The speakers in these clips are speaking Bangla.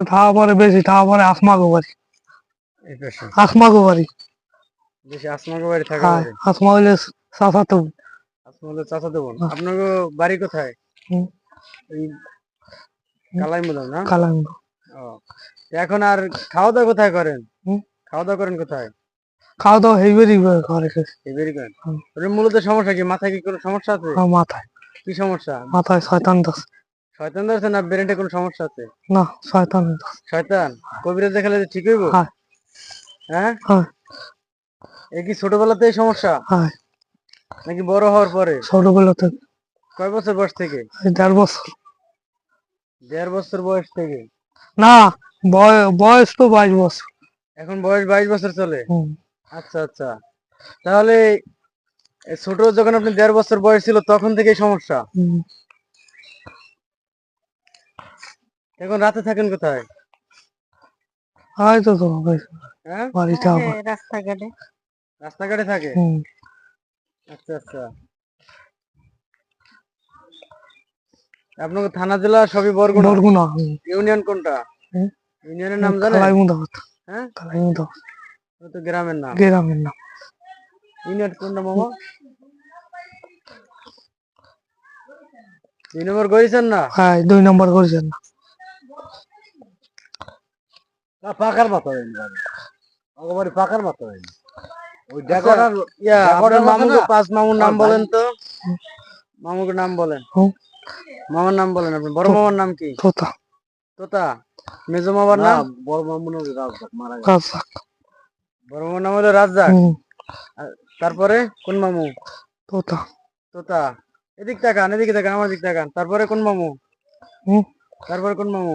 তারপরে বেশি তারপরে আসমা গোবারি আসমা গোবারি বেশি আসমাকে বাড়ি থাকে হ্যাঁ আসমা হইলে চাচাতো আসমা চাচাতো বোন। হ্যাঁ। আপনার বাড়ি কোথায়? হুম। এই কালাই মুদাম না এখন আর খাওয়া দাওয়া কোথায় করেন? খাওয়া দাওয়া করেন কোথায়? খাওয়া দাওয়া ঘরে খেয়েছি এবারই করেন। মূলত সমস্যা কি? মাথায় কি কোনো সমস্যা আছে? মাথায়। কি সমস্যা? মাথায় শয়তান দাস শয়তান ধরছে না ব্রেনে কোনো সমস্যা আছে? না শয়তান শয়তান? কবিরাজ দেখালে ঠিক হইব? হ্যাঁ। এ কি ছোটবেলাতেই সমস্যা? হ্যাঁ। নাকি বড় হওয়ার পরে? ছোটবেলা থেকে কয় বছর বয়স থেকে? দেড় বছর। দেড় বছর বয়স থেকে? না বয়- বয়স তো বাইশ বছর। এখন বয়স বাইশ বছর চলে? আচ্ছা আচ্ছা। তাহলে ছোট যখন আপনি দেড় বছর বয়স ছিল তখন থেকেই সমস্যা? এখন রাতে থাকেন কোথায়? এই তো হ্যাঁ? বাড়িতে আবার রাস্তাঘাটে। রাস্তাঘাটে থাকে? আচ্ছা আচ্ছা। আপনার থানা জেলা সবই বরগুনা? বরগুনা। ইউনিয়ন কোনটা? ইউনিয়নের নাম জানেন? কালাই হ্যাঁ? কালাই মুদাবাদ ওটা তো গ্রামের নাম। গ্রামের নাম। ইউনিয়ন কোনটা মামা? দুই নম্বর করেছেন না? হ্যাঁ দুই নম্বর করেছেন না। পাকার মতো একেবারে পাকার মতো ওই ডেকোরার ইয়া আপনার মামুকে পাঁচ মামুর নাম বলেন তো। মামুকে নাম বলেন। মামার নাম বলেন আপনি। বড় মামার নাম কি? তোতা। তোতা? মেজো মামার নাম? বড় মামুর নাম রাজ্জাক মারা রাজাক বড় মামার নাম হলো রাজ্জাক? তারপরে কোন মামু? তোতা। তোতা। এদিক তাকান এদিকে তাকান আমার দিক তাকান। তারপরে কোন মামু? হুম। তারপরে কোন মামু?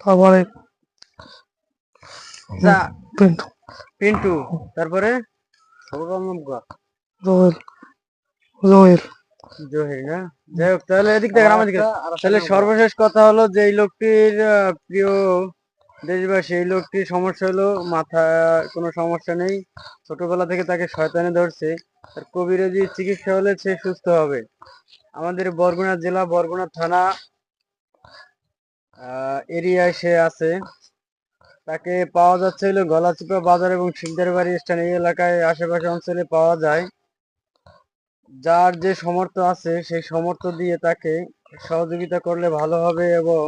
তারপরে যা পিন্টু পিন্টু তারপরে জহির না যাই হোক তাহলে এদিক থেকে আমার দিকে তাহলে সর্বশেষ কথা হলো যে এই লোকটির প্রিয় দেশবাসী এই লোকটির সমস্যা হলো মাথা কোনো সমস্যা নেই। ছোটবেলা থেকে তাকে শয়তানে ধরছে। তার কবিরাজি চিকিৎসা হলে সে সুস্থ হবে। আমাদের বরগুনা জেলা বরগুনা থানা এরিয়ায় সে আছে। তাকে পাওয়া যাচ্ছে হলো গলাচিপা বাজার এবং শিকদার বাড়ি স্থান এই এলাকায় আশেপাশে অঞ্চলে পাওয়া যায়। যার যে সমর্থ আছে সেই সমর্থ দিয়ে তাকে সহযোগিতা করলে ভালো হবে এবং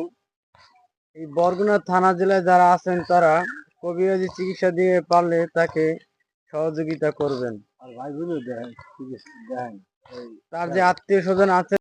এই বরগুনা থানা জেলায় যারা আছেন তারা কবিরাজি চিকিৎসা দিয়ে পারলে তাকে সহযোগিতা করবেন। তার যে আত্মীয় স্বজন আছে